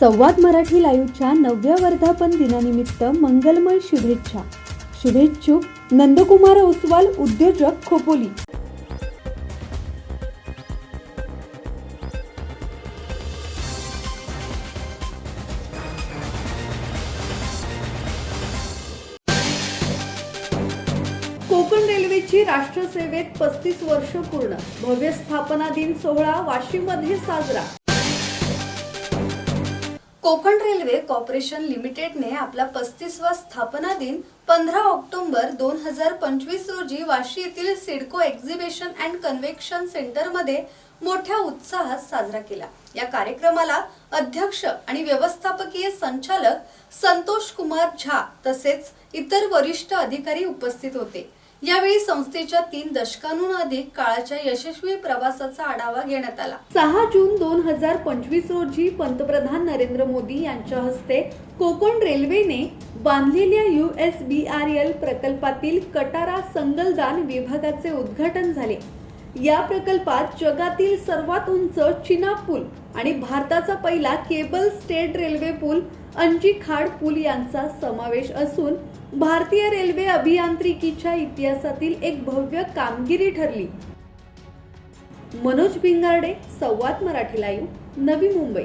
संवाद मराठी लाईव्हच्या नवव्या वर्धापन दिनानिमित्त मंगलमय शुभेच्छा. शुभेच्छुक नंदकुमार ओसवाल उद्योजक खोपोली. कोकण रेल्वेची राष्ट्रसेवेत पस्तीस वर्ष पूर्ण. भव्य स्थापना दिन सोहळा वाशिममध्ये साजरा. कोकण रेल्वे कॉर्पोरेशन लिमिटेडने आपला पस्तीसवा स्थापना दिन पंधरा ऑक्टोबर दोन हजार पंचवीस रोजी वाशी येथील सिडको एक्झिबिशन अँड कन्व्हेक्शन सेंटरमध्ये मोठ्या उत्साहात साजरा केला. या कार्यक्रमाला अध्यक्ष आणि व्यवस्थापकीय संचालक संतोष कुमार झा तसेच इतर वरिष्ठ अधिकारी उपस्थित होते. यावेळी संस्थेच्या तीन दशकांहून अधिक काळाच्या यशस्वी प्रवासाचा आढावा घेण्यात आला. सहा जून दोन हजार पंचवीस रोजी पंतप्रधान नरेंद्र मोदी यांच्या हस्ते कोकण रेल्वेने बांधलेल्या U S B R L प्रकल्पातील कटारा संगलदान विभागाचे उद्घाटन झाले. या प्रकल्पात जगातील सर्वात उंच चिना पूल आणि भारताचा पहिला केबल स्टेट रेल्वे पूल अंजी खाड पूल यांचा समावेश असून भारतीय रेल्वे अभियांत्रिकीच्या इतिहासातील एक भव्य कामगिरी ठरली. मनोज भिंगारडे संवाद मराठी लाईव्ह नवी मुंबई.